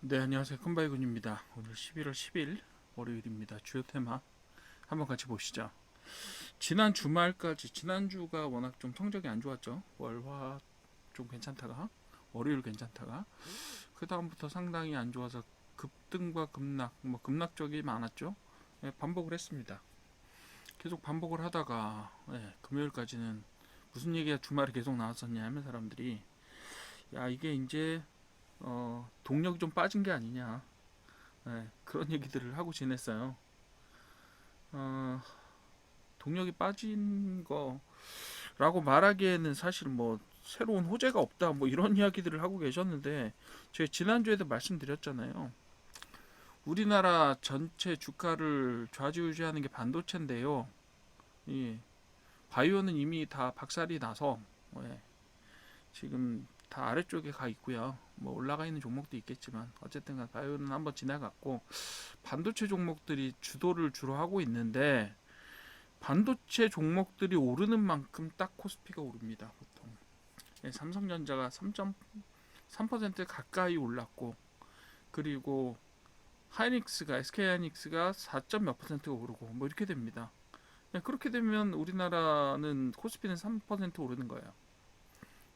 네, 안녕하세요. 큰바이군입니다. 오늘 11월 10일 월요일입니다. 주요 테마 한번 같이 보시죠. 지난 주말까지 지난주가 워낙 좀 성적이 안 좋았죠. 월화 좀 괜찮다가 월요일 괜찮다가 그 다음부터 상당히 안 좋아서 급등과 급락, 뭐 급락 쪽이 많았죠. 예, 반복을 했습니다. 계속 반복을 하다가 예, 금요일까지는 무슨 얘기가 주말에 계속 나왔었냐 하면 사람들이 야 이게 이제 어, 동력이 좀 빠진 게 아니냐 네, 그런 얘기들을 하고 지냈어요. 어, 동력이 빠진 거라고 말하기에는 사실 뭐 새로운 호재가 없다 뭐 이런 이야기들을 하고 계셨는데 제가 지난주에도 말씀드렸잖아요. 우리나라 전체 주가를 좌지우지하는 게 반도체인데요. 이 바이오는 이미 다 박살이 나서 예, 지금 다 아래쪽에 가 있고요. 뭐 올라가 있는 종목도 있겠지만 어쨌든 간 바이오는 한번 지나갔고 반도체 종목들이 주도를 주로 하고 있는데 반도체 종목들이 오르는 만큼 딱 코스피가 오릅니다. 보통 예, 삼성전자가 3.3% 가까이 올랐고 그리고 하이닉스가 SK 하이닉스가 4.몇 퍼센트가 오르고 뭐 이렇게 됩니다. 예, 그렇게 되면 우리나라는 코스피는 3% 오르는 거예요.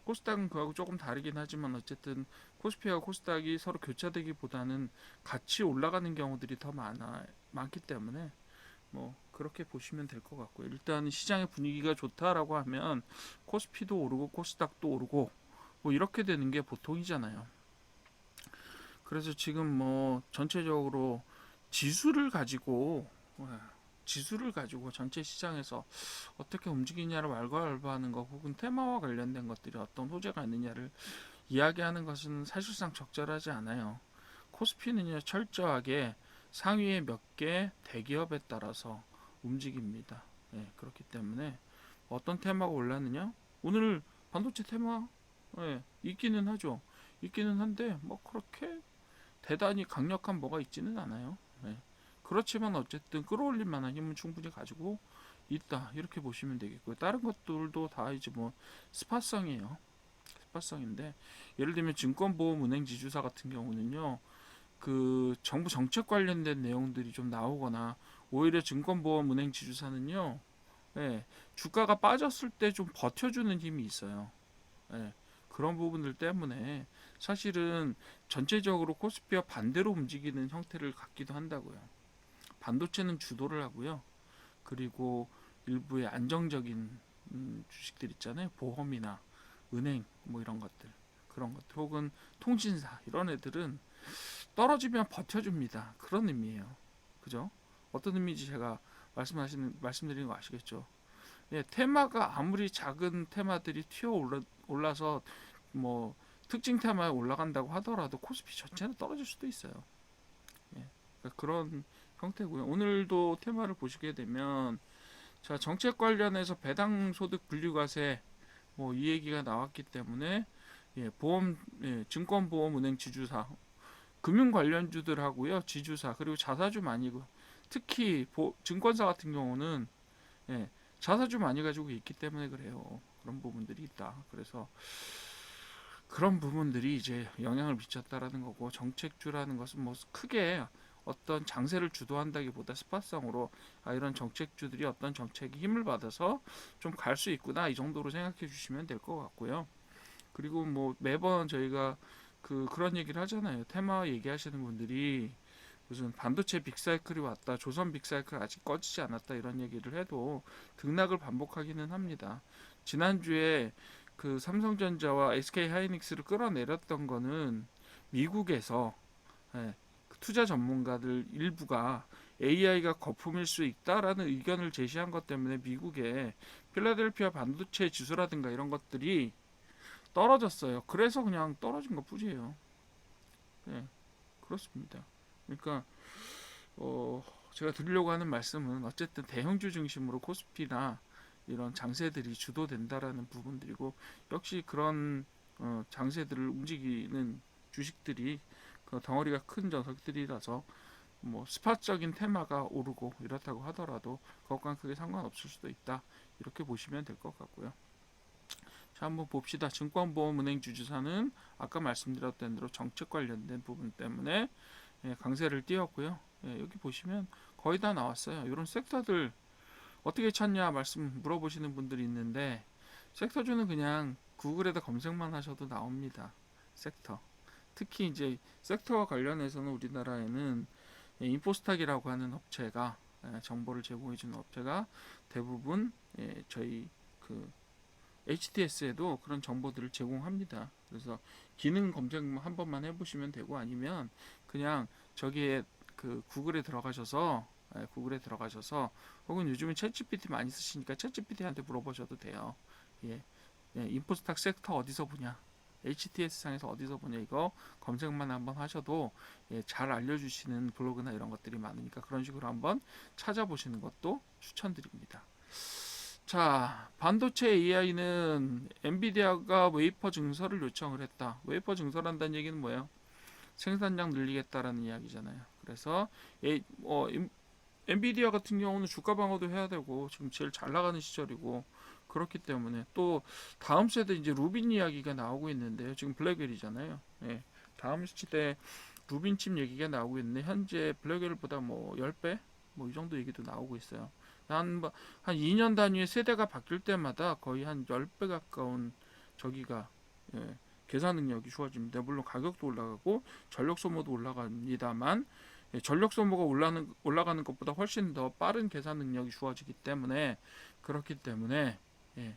코스닥은 그하고 조금 다르긴 하지만 어쨌든 코스피와 코스닥이 서로 교차되기보다는 같이 올라가는 경우들이 더 많아 많기 때문에 뭐 그렇게 보시면 될 것 같고요. 일단 시장의 분위기가 좋다라고 하면 코스피도 오르고 코스닥도 오르고 뭐 이렇게 되는 게 보통이잖아요. 그래서 지금 뭐 전체적으로 지수를 가지고 와, 지수를 가지고 전체 시장에서 어떻게 움직이냐를 왈가왈부하는 거 혹은 테마와 관련된 것들이 어떤 호재가 있느냐를 이야기하는 것은 사실상 적절하지 않아요. 코스피는요 철저하게 상위의 몇개 대기업에 따라서 움직입니다. 예, 그렇기 때문에 어떤 테마가 올랐느냐? 오늘 반도체 테마 예, 있기는 하죠. 있기는 한데 뭐 그렇게 대단히 강력한 뭐가 있지는 않아요. 예. 그렇지만 어쨌든 끌어올릴 만한 힘은 충분히 가지고 있다 이렇게 보시면 되겠고요. 다른 것들도 다 이제 뭐 스팟성이에요. 스팟성인데 예를 들면 증권보험은행 지주사 같은 경우는요. 그 정부 정책 관련된 내용들이 좀 나오거나 오히려 증권보험은행 지주사는요. 예, 주가가 빠졌을 때 좀 버텨주는 힘이 있어요. 예, 그런 부분들 때문에 사실은 전체적으로 코스피와 반대로 움직이는 형태를 갖기도 한다고요. 반도체는 주도를 하고요. 그리고 일부의 안정적인 음, 주식들 있잖아요. 보험이나 은행 뭐 이런 것들 그런 것들 혹은 통신사 이런 애들은 떨어지면 버텨줍니다. 그런 의미예요. 그죠? 어떤 의미인지 제가 말씀하시는 말씀드리는 거 아시겠죠? 예, 테마가 아무리 작은 테마들이 튀어 올라, 올라서 뭐 특징 테마에 올라간다고 하더라도 코스피 전체는 떨어질 수도 있어요. 예, 그러니까 그런 형태고요. 오늘도 테마를 보시게 되면 자 정책 관련해서 배당 소득 분류과세 뭐 이 얘기가 나왔기 때문에 예, 보험 예, 증권보험은행 지주사 금융 관련주들하고요 지주사 그리고 자사주 많이 그- 특히 보, 증권사 같은 경우는 예, 자사주 많이 가지고 있기 때문에 그래요 그런 부분들이 있다 그래서 그런 부분들이 이제 영향을 미쳤다라는 거고 정책주라는 것은 뭐 크게 어떤 장세를 주도한다기보다 스팟성으로 아 이런 정책주들이 어떤 정책이 힘을 받아서 좀 갈 수 있구나 이 정도로 생각해 주시면 될 것 같고요. 그리고 뭐 매번 저희가 그 그런 얘기를 하잖아요. 테마 얘기하시는 분들이 무슨 반도체 빅사이클이 왔다, 조선 빅사이클 아직 꺼지지 않았다 이런 얘기를 해도 등락을 반복하기는 합니다. 지난주에 그 삼성전자와 SK 하이닉스를 끌어내렸던 거는 미국에서 예, 투자 전문가들 일부가 AI가 거품일 수 있다라는 의견을 제시한 것 때문에 미국의 필라델피아 반도체 지수라든가 이런 것들이 떨어졌어요. 그래서 그냥 떨어진 것 뿐이에요. 네, 그렇습니다. 그러니까 어, 제가 드리려고 하는 말씀은 어쨌든 대형주 중심으로 코스피나 이런 장세들이 주도된다라는 부분들이고 역시 그런 어, 장세들을 움직이는 주식들이 그 덩어리가 큰 녀석들이라서 뭐 스팟적인 테마가 오르고 이렇다고 하더라도 그것과 크게 상관없을 수도 있다 이렇게 보시면 될 것 같고요. 자 한번 봅시다. 증권보험은행 주주사는 아까 말씀드렸던 대로 정책 관련된 부분 때문에 예, 강세를 띄웠고요. 예, 여기 보시면 거의 다 나왔어요. 이런 섹터들 어떻게 찾냐 말씀 물어보시는 분들이 있는데 섹터주는 그냥 구글에다 검색만 하셔도 나옵니다. 섹터. 특히 이제 섹터와 관련해서는 우리나라에는 예, 인포스탁이라고 하는 업체가 예, 정보를 제공해 주는 업체가 대부분 예, 저희 그 HTS에도 그런 정보들을 제공합니다. 그래서 기능 검색 한 번만 해보시면 되고 아니면 그냥 저기에 그 구글에 들어가셔서 예, 구글에 들어가셔서 혹은 요즘은 챗GPT 많이 쓰시니까 챗GPT한테 물어보셔도 돼요. 예, 예 인포스탁 섹터 어디서 보냐? HTS 상에서 어디서 보냐 이거 검색만 한번 하셔도 예, 잘 알려주시는 블로그나 이런 것들이 많으니까 그런 식으로 한번 찾아보시는 것도 추천드립니다. 자, 반도체 AI는 엔비디아가 웨이퍼 증설을 요청을 했다. 웨이퍼 증설한다는 얘기는 뭐예요? 생산량 늘리겠다라는 이야기잖아요. 그래서 에, 어, 임- 엔비디아 같은 경우는 주가 방어도 해야 되고 지금 제일 잘 나가는 시절이고 그렇기 때문에 또 다음 세대 이제 루빈 이야기가 나오고 있는데요. 지금 블랙웰이잖아요. 예. 다음 시대 루빈 칩 얘기가 나오고 있는데 현재 블랙웰보다 뭐 10배 뭐 이 정도 얘기도 나오고 있어요. 한, 뭐- 한 2년 단위의 세대가 바뀔 때마다 거의 한 10배 가까운 저기가 예, 계산 능력이 좋아집니다. 물론 가격도 올라가고 전력 소모도 올라갑니다만 예, 전력 소모가 올라가는, 올라가는 것보다 훨씬 더 빠른 계산 능력이 주어지기 때문에 그렇기 때문에 예,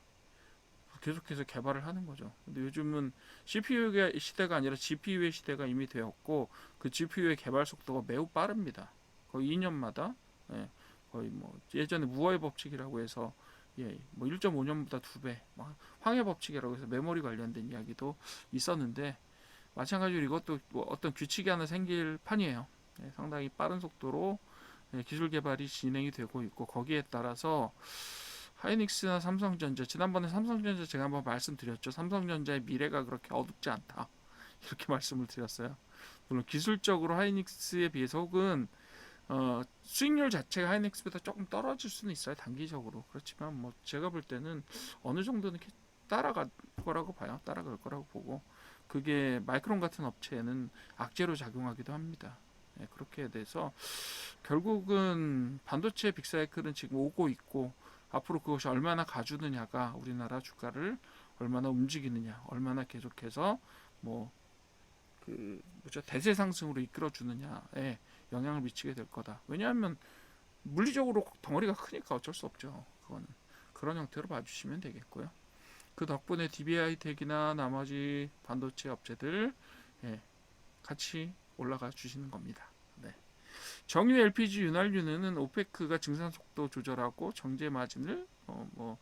계속해서 개발을 하는 거죠. 근데 요즘은 CPU의 시대가 아니라 GPU의 시대가 이미 되었고 그 GPU의 개발 속도가 매우 빠릅니다. 거의 2년마다 예, 거의 뭐 예전에 무어의 법칙이라고 해서 예, 뭐 1.5년보다 두 배, 막 황해 법칙이라고 해서 메모리 관련된 이야기도 있었는데 마찬가지로 이것도 뭐 어떤 규칙이 하나 생길 판이에요. 예, 상당히 빠른 속도로 예, 기술 개발이 진행이 되고 있고 거기에 따라서 하이닉스나 삼성전자 지난번에 삼성전자 제가 한번 말씀드렸죠. 삼성전자의 미래가 그렇게 어둡지 않다. 이렇게 말씀을 드렸어요. 물론 기술적으로 하이닉스에 비해서 혹은 어, 수익률 자체가 하이닉스보다 조금 떨어질 수는 있어요 단기적으로. 그렇지만 뭐 제가 볼 때는 어느 정도는 따라갈 거라고 봐요. 따라갈 거라고 보고. 그게 마이크론 같은 업체에는 악재로 작용하기도 합니다. 예, 그렇게 돼서 결국은 반도체 빅사이클은 지금 오고 있고 앞으로 그것이 얼마나 가주느냐가 우리나라 주가를 얼마나 움직이느냐 얼마나 계속해서 뭐 그 뭐죠 대세 상승으로 이끌어 주느냐에 영향을 미치게 될 거다. 왜냐하면 물리적으로 덩어리가 크니까 어쩔 수 없죠. 그거는 그런 형태로 봐주시면 되겠고요. 그 덕분에 DBI 텍이나 나머지 반도체 업체들 예, 같이 올라가 주시는 겁니다. 네. 정유 LPG 윤활유는 오페크가 증산 속도 조절하고 정제 마진을 어, 뭐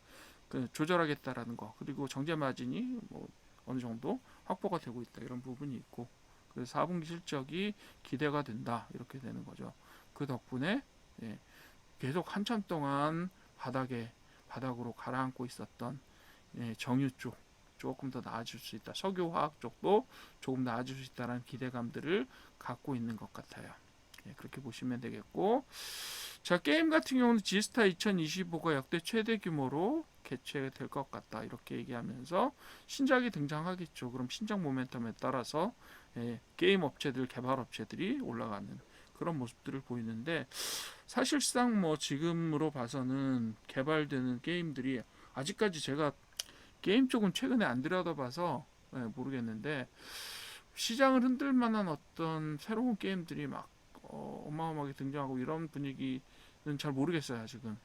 그 조절하겠다라는 거 그리고 정제 마진이 뭐 어느 정도 확보가 되고 있다 이런 부분이 있고 그래서 4분기 실적이 기대가 된다 이렇게 되는 거죠. 그 덕분에 예, 계속 한참 동안 바닥에 바닥으로 가라앉고 있었던 예, 정유 쪽 조금 더 나아질 수 있다. 석유화학 쪽도 조금 나아질 수 있다는 기대감들을 갖고 있는 것 같아요. 예, 그렇게 보시면 되겠고 자 게임 같은 경우는 지스타 2025가 역대 최대 규모로 개최될 것 같다 이렇게 얘기하면서 신작이 등장하겠죠. 그럼 신작 모멘텀에 따라서 예, 게임 업체들 개발 업체들이 올라가는 그런 모습들을 보이는데 사실상 뭐 지금으로 봐서는 개발되는 게임들이 아직까지 제가 게임 쪽은 최근에 안 들여다봐서 예, 모르겠는데 시장을 흔들 만한 어떤 새로운 게임들이 막 어, 어마어마하게 등장하고 이런 분위기는 잘 모르겠어요 아직은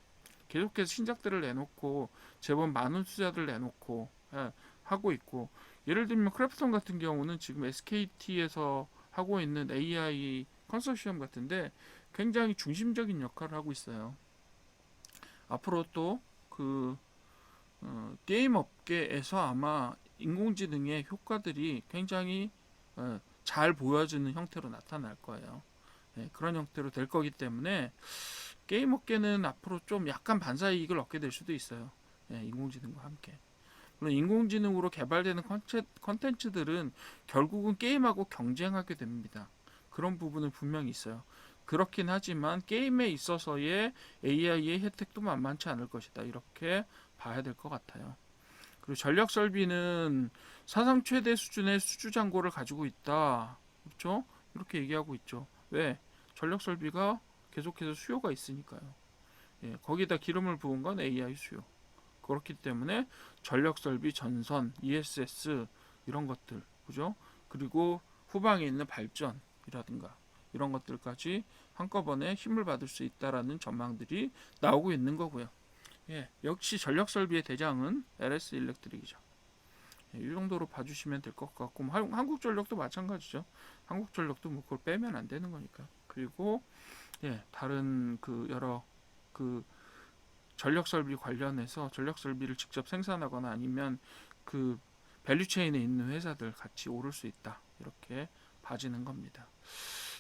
계속해서 신작들을 내놓고 제법 많은 투자들 내놓고 예, 하고 있고 예를 들면 크래프톤 같은 경우는 지금 SKT에서 하고 있는 AI 컨소시엄 같은데 굉장히 중심적인 역할을 하고 있어요. 앞으로 또그 어, 게임 업계에서 아마 인공지능의 효과들이 굉장히 어, 잘 보여지는 형태로 나타날 거예요. 예, 그런 형태로 될 거기 때문에 게임 업계는 앞으로 좀 약간 반사 이익을 얻게 될 수도 있어요. 예, 인공지능과 함께. 물론 인공지능으로 개발되는 컨텐- 컨텐츠들은 결국은 게임하고 경쟁하게 됩니다. 그런 부분은 분명히 있어요. 그렇긴 하지만 게임에 있어서의 AI의 혜택도 만만치 않을 것이다. 이렇게 봐야 될 것 같아요. 그리고 전력 설비는 사상 최대 수준의 수주 잔고를 가지고 있다. 그렇죠? 이렇게 얘기하고 있죠. 왜? 전력 설비가 계속해서 수요가 있으니까요. 예, 거기다 기름을 부은 건 AI 수요. 그렇기 때문에 전력 설비 전선, ESS 이런 것들, 그죠? 그리고 후방에 있는 발전이라든가 이런 것들까지 한꺼번에 힘을 받을 수 있다라는 전망들이 나오고 있는 거고요. 예, 역시 전력 설비의 대장은 LS 일렉트릭이죠. 예, 이 정도로 봐주시면 될 것 같고 뭐 한- 한국전력도 마찬가지죠. 한국전력도 뭐 그걸 빼면 안 되는 거니까. 그리고 예, 다른 그 여러 그 전력 설비 관련해서 전력 설비를 직접 생산하거나 아니면 그 밸류 체인에 있는 회사들 같이 오를 수 있다. 이렇게 봐지는 겁니다.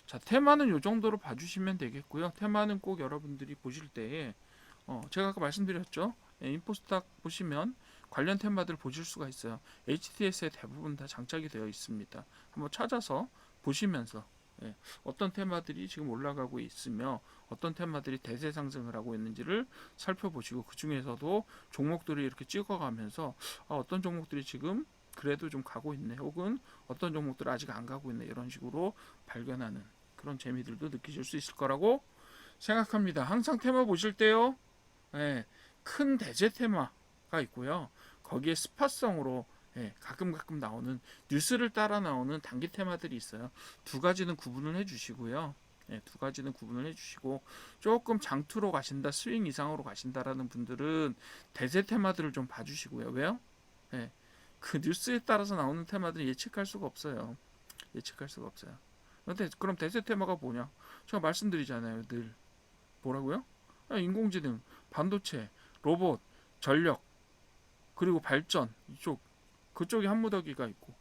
자, 테마는 이 정도로 봐주시면 되겠고요. 테마는 꼭 여러분들이 보실 때에 어, 제가 아까 말씀드렸죠. 예, 인포스탁 보시면 관련 테마들 보실 수가 있어요. HTS에 대부분 다 장착이 되어 있습니다. 한번 찾아서 보시면서 예, 어떤 테마들이 지금 올라가고 있으며 어떤 테마들이 대세 상승을 하고 있는지를 살펴보시고 그 중에서도 종목들을 이렇게 찍어가면서 아, 어떤 종목들이 지금 그래도 좀 가고 있네 혹은 어떤 종목들은 아직 안 가고 있네 이런 식으로 발견하는 그런 재미들도 느끼실 수 있을 거라고 생각합니다. 항상 테마 보실 때요. 예, 큰 대제 테마가 있고요. 거기에 스파성으로 예, 가끔 가끔 나오는 뉴스를 따라 나오는 단기 테마들이 있어요. 두 가지는 구분을 해주시고요. 예, 두 가지는 구분을 해주시고 조금 장투로 가신다, 스윙 이상으로 가신다라는 분들은 대세 테마들을 좀 봐주시고요. 왜요? 예, 그 뉴스에 따라서 나오는 테마들은 예측할 수가 없어요. 예측할 수가 없어요. 근데 그럼 대세 테마가 뭐냐? 제가 말씀드리잖아요. 늘 뭐라고요? 아, 인공지능, 반도체, 로봇, 전력, 그리고 발전 이쪽 그쪽에 한 무더기가 있고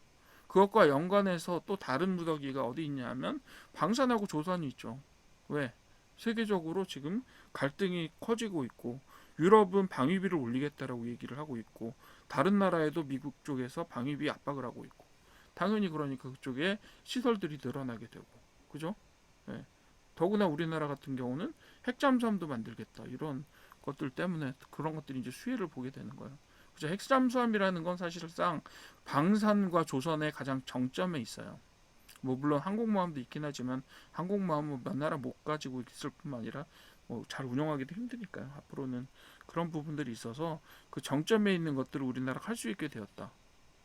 그것과 연관해서 또 다른 무더기가 어디 있냐면 방산하고 조선이 있죠. 왜? 세계적으로 지금 갈등이 커지고 있고 유럽은 방위비를 올리겠다라고 얘기를 하고 있고 다른 나라에도 미국 쪽에서 방위비 압박을 하고 있고 당연히 그러니까 그쪽에 시설들이 늘어나게 되고 그죠? 예. 더구나 우리나라 같은 경우는 핵잠수함도 만들겠다 이런 것들 때문에 그런 것들이 이제 수혜를 보게 되는 거예요. 그죠? 핵잠수함이라는 건 사실상 방산과 조선의 가장 정점에 있어요. 뭐 물론 항공모함도 있긴 하지만 항공모함은 몇 나라 못 가지고 있을 뿐만 아니라 뭐 잘 운영하기도 힘드니까요. 앞으로는 그런 부분들이 있어서 그 정점에 있는 것들을 우리나라가 할 수 있게 되었다.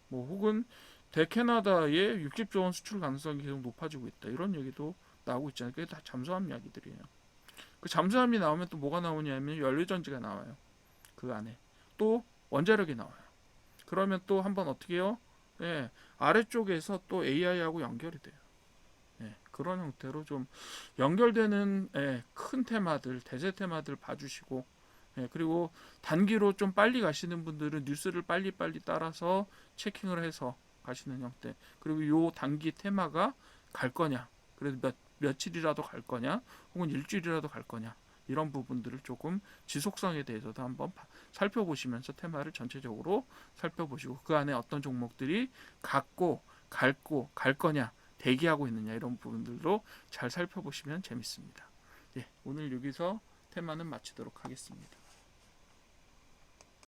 뭐 혹은 대캐나다의 60조 원 수출 가능성이 계속 높아지고 있다. 이런 얘기도 나오고 있잖아요. 그게 다 잠수함 이야기들이에요. 그 잠수함이 나오면 또 뭐가 나오냐면 연료전지가 나와요. 그 안에 또 원자력이 나와요. 그러면 또 한번 어떻게 해요? 예, 아래쪽에서 또 AI하고 연결이 돼요. 예, 그런 형태로 좀 연결되는 예, 큰 테마들, 대세 테마들 봐주시고, 예, 그리고 단기로 좀 빨리 가시는 분들은 뉴스를 빨리빨리 따라서 체킹을 해서 가시는 형태. 그리고 요 단기 테마가 갈 거냐, 그래도 몇 며칠이라도 갈 거냐, 혹은 일주일이라도 갈 거냐. 이런 부분들을 조금 지속성에 대해서도 한번 봐- 살펴보시면서 테마를 전체적으로 살펴보시고 그 안에 어떤 종목들이 갔고 갈고 갈 거냐 대기하고 있느냐 이런 부분들도 잘 살펴보시면 재밌습니다. 예, 오늘 여기서 테마는 마치도록 하겠습니다.